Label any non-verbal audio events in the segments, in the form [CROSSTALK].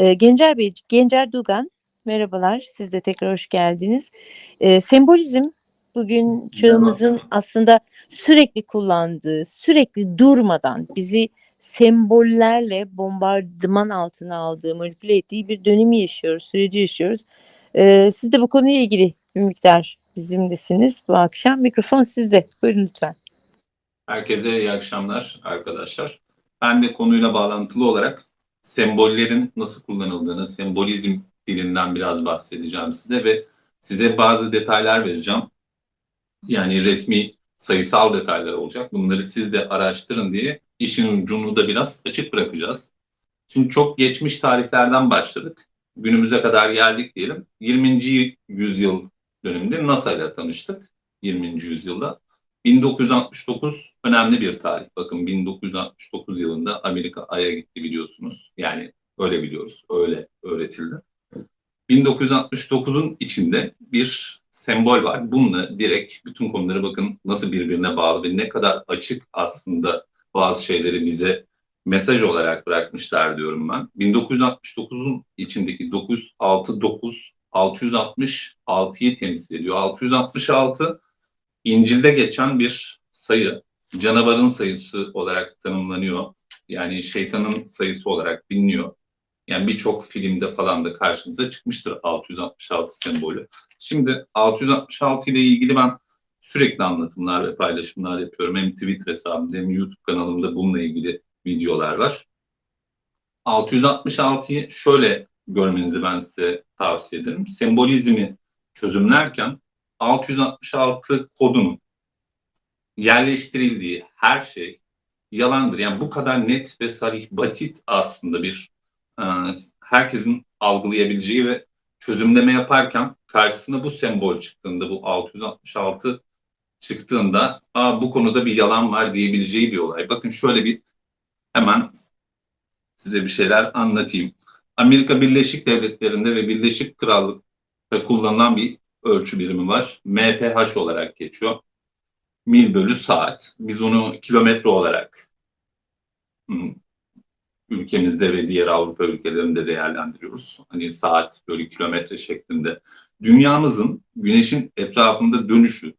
E, Gencer Bey, Gencer Dugan, merhabalar. Siz de tekrar hoş geldiniz. E, sembolizm bugün çağımızın aslında sürekli kullandığı, sürekli durmadan bizi sembollerle bombardıman altına aldığı, manipüle ettiği bir dönemi yaşıyoruz, süreci yaşıyoruz. E, siz de bu konuyla ilgili bir miktar bizimlesiniz bu akşam. Mikrofon sizde. Buyurun lütfen. Herkese iyi akşamlar arkadaşlar. Ben de konuyla bağlantılı olarak sembollerin nasıl kullanıldığını, sembolizm dilinden biraz bahsedeceğim size ve size bazı detaylar vereceğim. Yani resmi sayısal detaylar olacak. Bunları siz de araştırın diye işin ucunu da biraz açık bırakacağız. Şimdi çok geçmiş tarihlerden başladık. Günümüze kadar geldik diyelim. 20. yüzyıl döneminde NASA ile tanıştık. 20. yüzyılda. 1969 önemli bir tarih. Bakın 1969 yılında Amerika Ay'a gitti biliyorsunuz. Yani öyle biliyoruz, öyle öğretildi. 1969'un içinde bir sembol var. Bununla direkt bütün konuları bakın nasıl birbirine bağlı ve ne kadar açık aslında bazı şeyleri bize mesaj olarak bırakmışlar diyorum ben. 1969'un içindeki 969 666'yı temsil ediyor. 666 İncil'de geçen bir sayı, canavarın sayısı olarak tanımlanıyor. Yani şeytanın sayısı olarak biliniyor. Yani birçok filmde falan da karşımıza çıkmıştır 666 sembolü. Şimdi 666 ile ilgili ben sürekli anlatımlar ve paylaşımlar yapıyorum. Hem Twitter hesabımda hem YouTube kanalımda bununla ilgili videolar var. 666'yı şöyle görmenizi ben size tavsiye ederim. Sembolizmi çözümlerken 666 kodunun yerleştirildiği her şey yalandır. Yani bu kadar net ve sarih, basit aslında bir e, herkesin algılayabileceği ve çözümleme yaparken karşısına bu sembol çıktığında, bu 666 çıktığında Aa, bu konuda bir yalan var diyebileceği bir olay. Bakın şöyle bir hemen size bir şeyler anlatayım. Amerika Birleşik Devletleri'nde ve Birleşik Krallık'ta kullanılan bir ölçü birimi var. MPH olarak geçiyor. Mil bölü saat. Biz onu kilometre olarak ülkemizde ve diğer Avrupa ülkelerinde değerlendiriyoruz. Hani saat bölü kilometre şeklinde. Dünyamızın güneşin etrafında dönüşü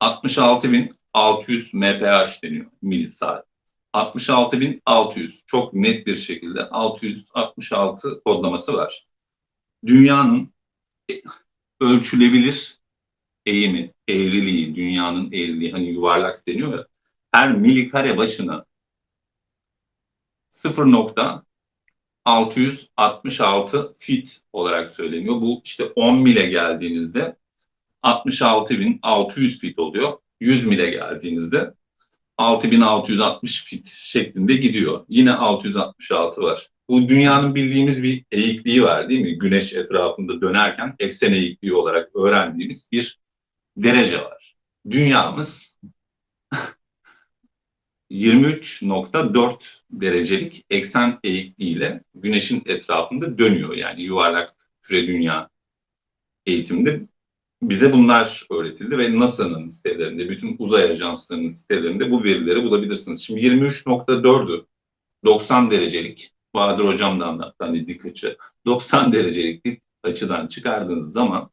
66.600 mph deniyor milisaat. 66.600 çok net bir şekilde 666 kodlaması var. Dünyanın ölçülebilir eğimi, eğriliği, dünyanın eğriliği hani yuvarlak deniyor ya. Her milikare başına 0.666 fit olarak söyleniyor. Bu işte 10 mile geldiğinizde 66.600 fit oluyor. 100 mile geldiğinizde 6660 fit şeklinde gidiyor. Yine 666 var. Bu dünyanın bildiğimiz bir eğikliği var değil mi? Güneş etrafında dönerken eksen eğikliği olarak öğrendiğimiz bir derece var. Dünyamız [LAUGHS] 23.4 derecelik eksen eğikliğiyle güneşin etrafında dönüyor. Yani yuvarlak küre dünya eğitiminde bize bunlar öğretildi ve NASA'nın sitelerinde, bütün uzay ajanslarının sitelerinde bu verileri bulabilirsiniz. Şimdi 23.4'ü 90 derecelik, Bahadır Hocam da anlattı hani dik açı, 90 derecelik dik açıdan çıkardığınız zaman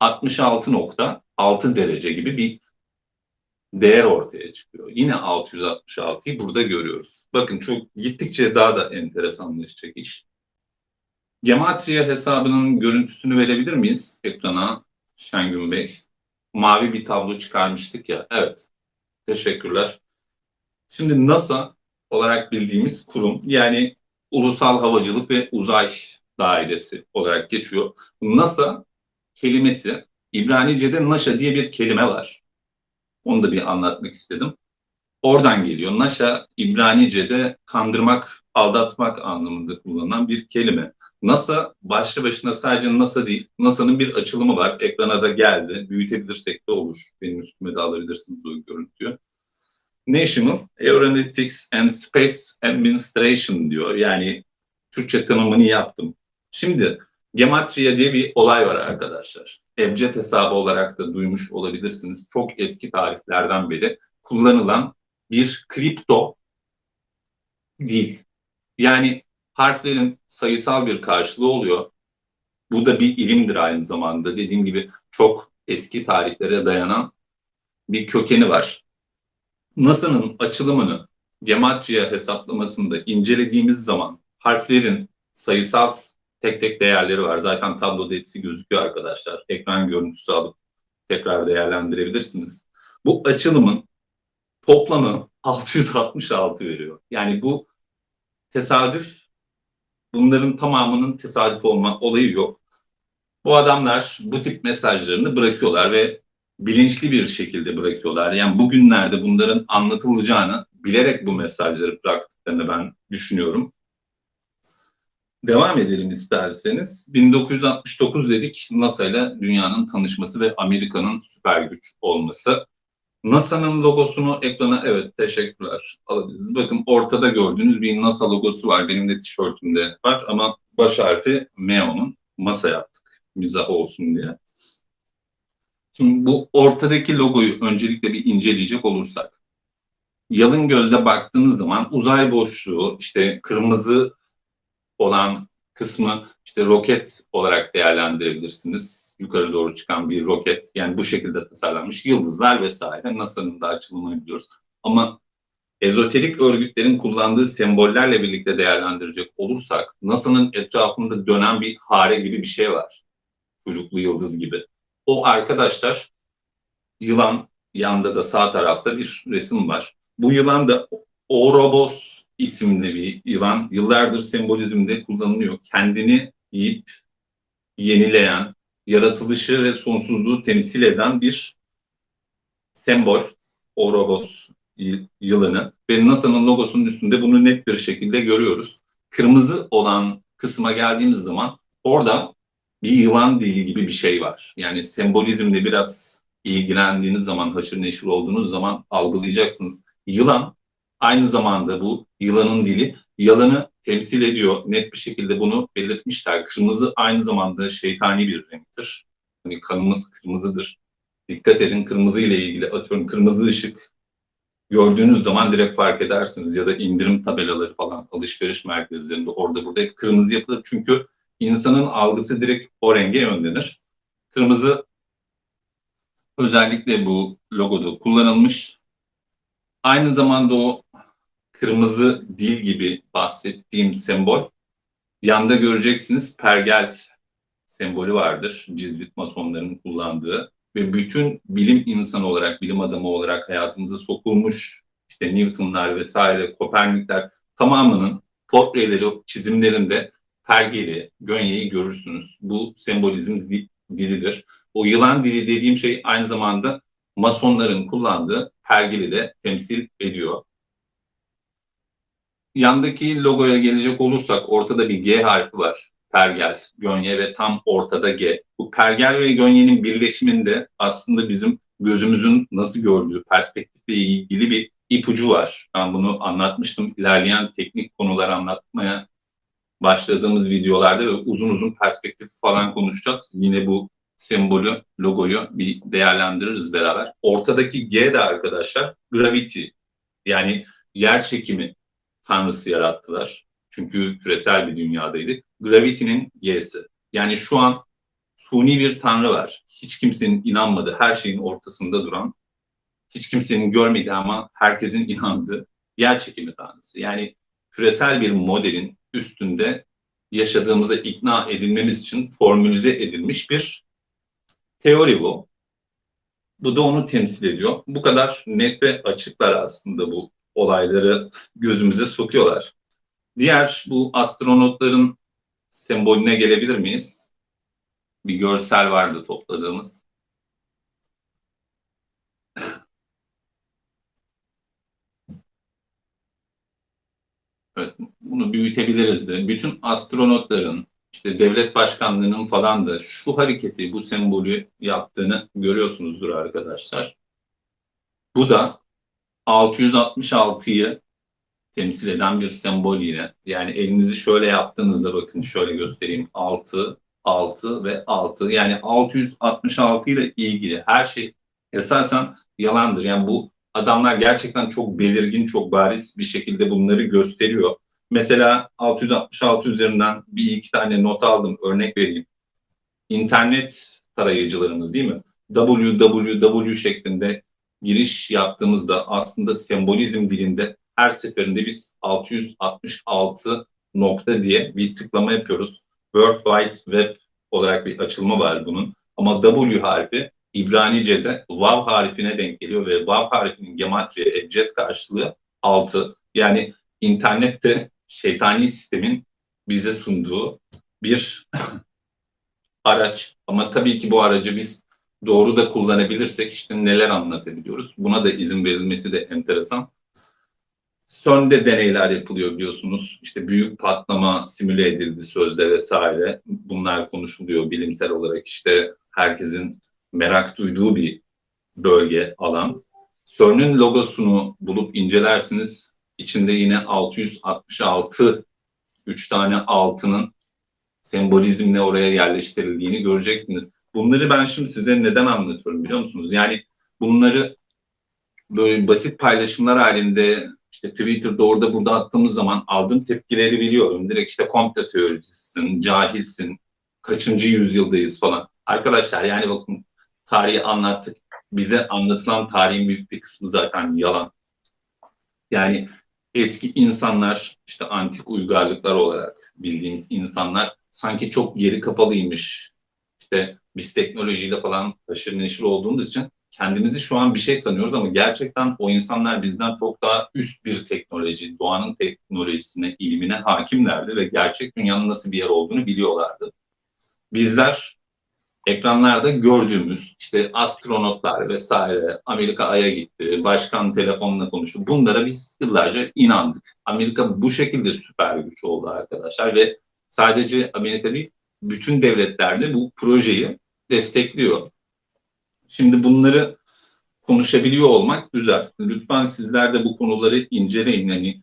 66.6 derece gibi bir değer ortaya çıkıyor. Yine 666'yı burada görüyoruz. Bakın çok gittikçe daha da enteresanlaşacak iş. Gematria hesabının görüntüsünü verebilir miyiz ekrana? Şengün Bey. Mavi bir tablo çıkarmıştık ya. Evet. Teşekkürler. Şimdi NASA olarak bildiğimiz kurum yani Ulusal Havacılık ve Uzay Dairesi olarak geçiyor. NASA kelimesi İbranice'de Naşa diye bir kelime var. Onu da bir anlatmak istedim. Oradan geliyor. Naşa İbranice'de kandırmak, aldatmak anlamında kullanılan bir kelime. NASA başlı başına sadece NASA değil, NASA'nın bir açılımı var. Ekrana da geldi. Büyütebilirsek de olur. Benim üstüme de alabilirsiniz o görüntüyü. National Aeronautics and Space Administration diyor. Yani Türkçe tanımını yaptım. Şimdi Gematria diye bir olay var arkadaşlar. Ebced hesabı olarak da duymuş olabilirsiniz. Çok eski tarihlerden beri kullanılan bir kripto dil. Yani harflerin sayısal bir karşılığı oluyor. Bu da bir ilimdir aynı zamanda. Dediğim gibi çok eski tarihlere dayanan bir kökeni var. NASA'nın açılımını gematria hesaplamasında incelediğimiz zaman harflerin sayısal tek tek değerleri var. Zaten tabloda hepsi gözüküyor arkadaşlar. Ekran görüntüsü alıp tekrar değerlendirebilirsiniz. Bu açılımın toplamı 666 veriyor. Yani bu tesadüf bunların tamamının tesadüf olma olayı yok. Bu adamlar bu tip mesajlarını bırakıyorlar ve bilinçli bir şekilde bırakıyorlar. Yani bugünlerde bunların anlatılacağını bilerek bu mesajları bıraktıklarını ben düşünüyorum. Devam edelim isterseniz. 1969 dedik NASA ile dünyanın tanışması ve Amerika'nın süper güç olması. NASA'nın logosunu ekrana evet teşekkürler alabiliriz. Bakın ortada gördüğünüz bir NASA logosu var. Benim de tişörtümde var ama baş harfi MEO'nun masa yaptık mizah olsun diye. Şimdi bu ortadaki logoyu öncelikle bir inceleyecek olursak. Yalın gözle baktığınız zaman uzay boşluğu işte kırmızı olan kısmı işte roket olarak değerlendirebilirsiniz. Yukarı doğru çıkan bir roket. Yani bu şekilde tasarlanmış yıldızlar vesaire. NASA'nın da açılımını biliyoruz. Ama ezoterik örgütlerin kullandığı sembollerle birlikte değerlendirecek olursak NASA'nın etrafında dönen bir hare gibi bir şey var. Çocuklu yıldız gibi. O arkadaşlar yılan yanda da sağ tarafta bir resim var. Bu yılan da Ouroboros isimli bir yılan. Yıllardır sembolizmde kullanılıyor. Kendini yiyip yenileyen, yaratılışı ve sonsuzluğu temsil eden bir sembol. Ouroboros yılanı. Ve NASA'nın logosunun üstünde bunu net bir şekilde görüyoruz. Kırmızı olan kısma geldiğimiz zaman orada bir yılan dili gibi bir şey var. Yani sembolizmle biraz ilgilendiğiniz zaman, haşır neşir olduğunuz zaman algılayacaksınız. Yılan aynı zamanda bu yılanın dili yalanı temsil ediyor. Net bir şekilde bunu belirtmişler. Kırmızı aynı zamanda şeytani bir renktir. Hani kanımız kırmızıdır. Dikkat edin kırmızı ile ilgili atıyorum kırmızı ışık gördüğünüz zaman direkt fark edersiniz ya da indirim tabelaları falan alışveriş merkezlerinde orada burada hep kırmızı yapılır. Çünkü insanın algısı direkt o renge yönlenir. Kırmızı özellikle bu logoda kullanılmış. Aynı zamanda o kırmızı dil gibi bahsettiğim sembol yanda göreceksiniz pergel sembolü vardır. Cizvit masonlarının kullandığı ve bütün bilim insanı olarak, bilim adamı olarak hayatımıza sokulmuş işte Newton'lar vesaire, Kopernikler tamamının portreleri, çizimlerinde pergeli, gönyeyi görürsünüz. Bu sembolizm dilidir. O yılan dili dediğim şey aynı zamanda masonların kullandığı pergeli de temsil ediyor. Yandaki logoya gelecek olursak ortada bir G harfi var. Pergel, gönye ve tam ortada G. Bu pergel ve gönyenin birleşiminde aslında bizim gözümüzün nasıl gördüğü perspektifle ilgili bir ipucu var. Ben bunu anlatmıştım. İlerleyen teknik konular anlatmaya başladığımız videolarda ve uzun uzun perspektif falan konuşacağız. Yine bu sembolü, logoyu bir değerlendiririz beraber. Ortadaki G de arkadaşlar gravity yani yer çekimi tanrısı yarattılar. Çünkü küresel bir dünyadaydık. Gravity'nin G'si. Yani şu an suni bir tanrı var. Hiç kimsenin inanmadığı, her şeyin ortasında duran, hiç kimsenin görmediği ama herkesin inandığı yer çekimi tanrısı. Yani küresel bir modelin üstünde yaşadığımıza ikna edilmemiz için formülize edilmiş bir teori bu. Bu da onu temsil ediyor. Bu kadar net ve açıklar aslında bu olayları gözümüze sokuyorlar. Diğer bu astronotların sembolüne gelebilir miyiz? Bir görsel vardı topladığımız. Evet, bunu büyütebiliriz de. Bütün astronotların, işte devlet başkanlığının falan da şu hareketi, bu sembolü yaptığını görüyorsunuzdur arkadaşlar. Bu da 666'yı temsil eden bir sembol yine. Yani elinizi şöyle yaptığınızda bakın şöyle göstereyim. 6, 6 ve 6. Yani 666 ile ilgili her şey esasen yalandır. Yani bu adamlar gerçekten çok belirgin, çok bariz bir şekilde bunları gösteriyor. Mesela 666 üzerinden bir iki tane not aldım, örnek vereyim. İnternet tarayıcılarımız değil mi? www şeklinde giriş yaptığımızda aslında sembolizm dilinde her seferinde biz 666 nokta diye bir tıklama yapıyoruz. World Wide Web olarak bir açılma var bunun. Ama W harfi İbranice'de vav harfine denk geliyor ve vav harfinin gematriye ebced karşılığı 6. Yani internette şeytani sistemin bize sunduğu bir [LAUGHS] araç. Ama tabii ki bu aracı biz doğru da kullanabilirsek işte neler anlatabiliyoruz. Buna da izin verilmesi de enteresan. CERN'de deneyler yapılıyor biliyorsunuz. İşte büyük patlama simüle edildi sözde vesaire. Bunlar konuşuluyor bilimsel olarak işte herkesin merak duyduğu bir bölge, alan. CERN'ün logosunu bulup incelersiniz. İçinde yine 666 üç tane altının sembolizmle oraya yerleştirildiğini göreceksiniz. Bunları ben şimdi size neden anlatıyorum biliyor musunuz? Yani bunları böyle basit paylaşımlar halinde işte Twitter'da orada burada attığımız zaman aldığım tepkileri biliyorum. Direkt işte komplo teoricisin, cahilsin, kaçıncı yüzyıldayız falan. Arkadaşlar yani bakın tarihi anlattık. Bize anlatılan tarihin büyük bir kısmı zaten yalan. Yani eski insanlar işte antik uygarlıklar olarak bildiğimiz insanlar sanki çok geri kafalıymış. İşte biz teknolojiyle falan haşır neşir olduğumuz için kendimizi şu an bir şey sanıyoruz ama gerçekten o insanlar bizden çok daha üst bir teknoloji, doğanın teknolojisine, ilmine hakimlerdi ve gerçek dünyanın nasıl bir yer olduğunu biliyorlardı. Bizler ekranlarda gördüğümüz işte astronotlar vesaire Amerika Ay'a gitti, başkan telefonla konuştu. Bunlara biz yıllarca inandık. Amerika bu şekilde süper güç oldu arkadaşlar ve sadece Amerika değil bütün devletler de bu projeyi destekliyor. Şimdi bunları konuşabiliyor olmak güzel. Lütfen sizler de bu konuları inceleyin. Hani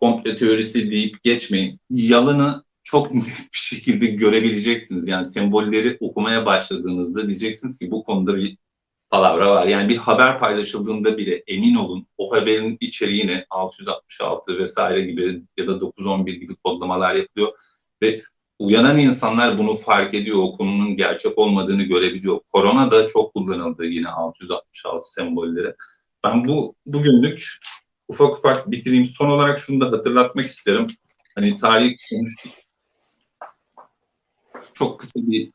komple teorisi deyip geçmeyin. Yalanı çok [LAUGHS] net bir şekilde görebileceksiniz. Yani sembolleri okumaya başladığınızda diyeceksiniz ki bu konuda bir palavra var. Yani bir haber paylaşıldığında bile emin olun o haberin içeriğine 666 vesaire gibi ya da 911 gibi kodlamalar yapılıyor ve uyanan insanlar bunu fark ediyor. O konunun gerçek olmadığını görebiliyor. Korona da çok kullanıldı yine 666 sembolleri. Ben bu bugünlük ufak ufak bitireyim. Son olarak şunu da hatırlatmak isterim. Hani tarih konuştuk. Çok kısa bir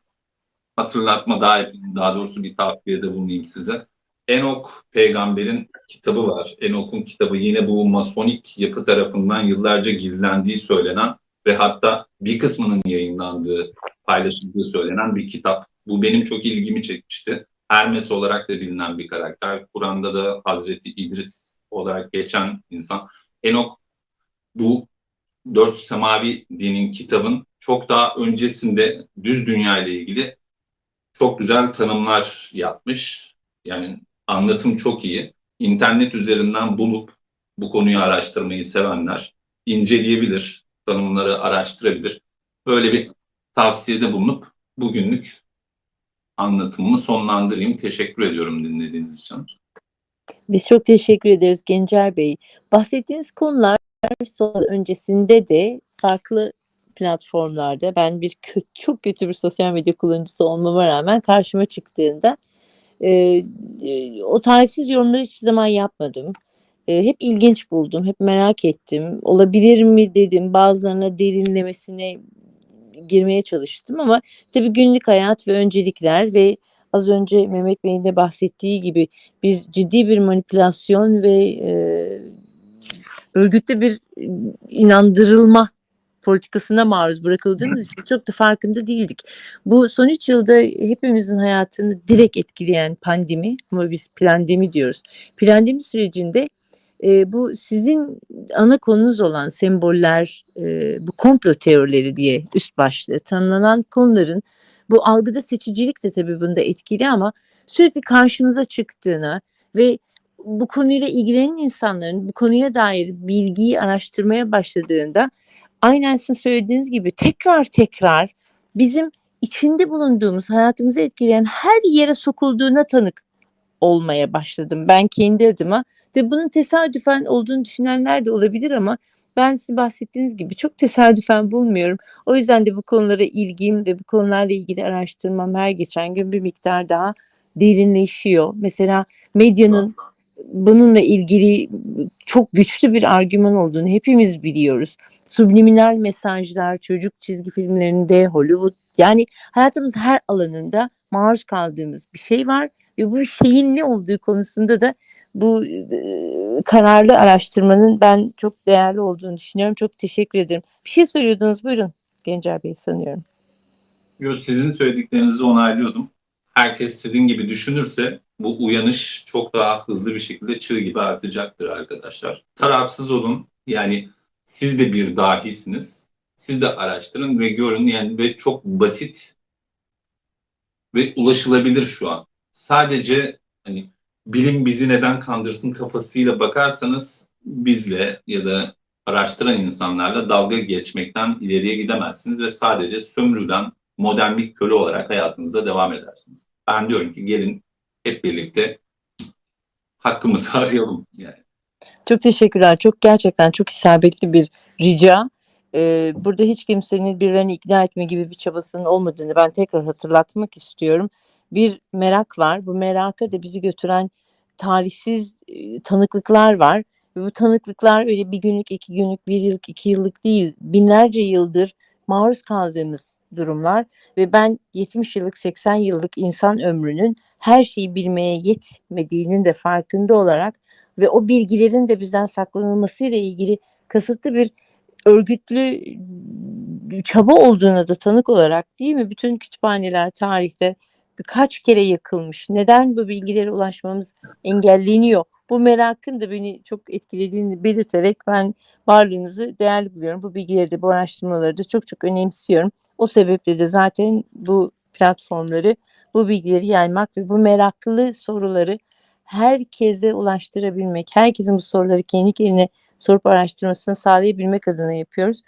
hatırlatma daha yapayım. Daha doğrusu bir tavsiyede bulunayım size. Enok peygamberin kitabı var. Enok'un kitabı yine bu masonik yapı tarafından yıllarca gizlendiği söylenen ve hatta bir kısmının yayınlandığı, paylaşıldığı söylenen bir kitap. Bu benim çok ilgimi çekmişti. Hermes olarak da bilinen bir karakter. Kur'an'da da Hazreti İdris olarak geçen insan. Enok bu dört semavi dinin kitabın çok daha öncesinde düz dünya ile ilgili çok güzel tanımlar yapmış. Yani anlatım çok iyi. İnternet üzerinden bulup bu konuyu araştırmayı sevenler inceleyebilir tanımları araştırabilir. Böyle bir tavsiyede bulunup bugünlük anlatımımı sonlandırayım. Teşekkür ediyorum dinlediğiniz için. Biz çok teşekkür ederiz Gencer Bey. Bahsettiğiniz konular son öncesinde de farklı platformlarda ben bir kötü, çok kötü bir sosyal medya kullanıcısı olmama rağmen karşıma çıktığında e, o tarihsiz yorumları hiçbir zaman yapmadım. E, hep ilginç buldum, hep merak ettim. Olabilir mi dedim, bazılarına derinlemesine girmeye çalıştım ama tabii günlük hayat ve öncelikler ve az önce Mehmet Bey'in de bahsettiği gibi biz ciddi bir manipülasyon ve e, örgütlü bir inandırılma politikasına maruz bırakıldığımız için çok da farkında değildik. Bu son üç yılda hepimizin hayatını direkt etkileyen pandemi ama biz plandemi diyoruz. Plandemi sürecinde e, bu sizin ana konunuz olan semboller, e, bu komplo teorileri diye üst başlığı tanımlanan konuların bu algıda seçicilik de tabii bunda etkili ama sürekli karşımıza çıktığını ve bu konuyla ilgilenen insanların bu konuya dair bilgiyi araştırmaya başladığında aynen sizin söylediğiniz gibi tekrar tekrar bizim içinde bulunduğumuz hayatımızı etkileyen her yere sokulduğuna tanık olmaya başladım. Ben kendi adıma de bunun tesadüfen olduğunu düşünenler de olabilir ama ben sizin bahsettiğiniz gibi çok tesadüfen bulmuyorum. O yüzden de bu konulara ilgim ve bu konularla ilgili araştırmam her geçen gün bir miktar daha derinleşiyor. Mesela medyanın bununla ilgili çok güçlü bir argüman olduğunu hepimiz biliyoruz. Subliminal mesajlar, çocuk çizgi filmlerinde, Hollywood yani hayatımız her alanında maruz kaldığımız bir şey var ve bu şeyin ne olduğu konusunda da bu e, kararlı araştırmanın ben çok değerli olduğunu düşünüyorum. Çok teşekkür ederim. Bir şey söylüyordunuz buyurun Gencer Bey sanıyorum. Yo, sizin söylediklerinizi onaylıyordum. Herkes sizin gibi düşünürse bu uyanış çok daha hızlı bir şekilde çığ gibi artacaktır arkadaşlar. Tarafsız olun. Yani siz de bir dahisiniz. Siz de araştırın ve görün yani ve çok basit ve ulaşılabilir şu an. Sadece hani bilim bizi neden kandırsın kafasıyla bakarsanız bizle ya da araştıran insanlarla dalga geçmekten ileriye gidemezsiniz ve sadece sömürülen modern bir köle olarak hayatınıza devam edersiniz. Ben diyorum ki gelin hep birlikte hakkımızı [LAUGHS] arayalım. Yani. Çok teşekkürler. Çok gerçekten çok isabetli bir rica. Ee, burada hiç kimsenin birilerini ikna etme gibi bir çabasının olmadığını ben tekrar hatırlatmak istiyorum. Bir merak var. Bu meraka da bizi götüren tarihsiz e, tanıklıklar var. Ve bu tanıklıklar öyle bir günlük, iki günlük, bir yıllık, iki yıllık değil. Binlerce yıldır maruz kaldığımız durumlar. Ve ben 70 yıllık, 80 yıllık insan ömrünün her şeyi bilmeye yetmediğinin de farkında olarak ve o bilgilerin de bizden saklanılmasıyla ilgili kasıtlı bir örgütlü çaba olduğuna da tanık olarak değil mi? Bütün kütüphaneler tarihte birkaç kere yakılmış. Neden bu bilgilere ulaşmamız engelleniyor? Bu merakın da beni çok etkilediğini belirterek ben varlığınızı değerli buluyorum. Bu bilgileri de bu araştırmaları da çok çok önemsiyorum. O sebeple de zaten bu platformları, bu bilgileri yaymak ve bu meraklı soruları herkese ulaştırabilmek, herkesin bu soruları kendi kendine sorup araştırmasını sağlayabilmek adına yapıyoruz.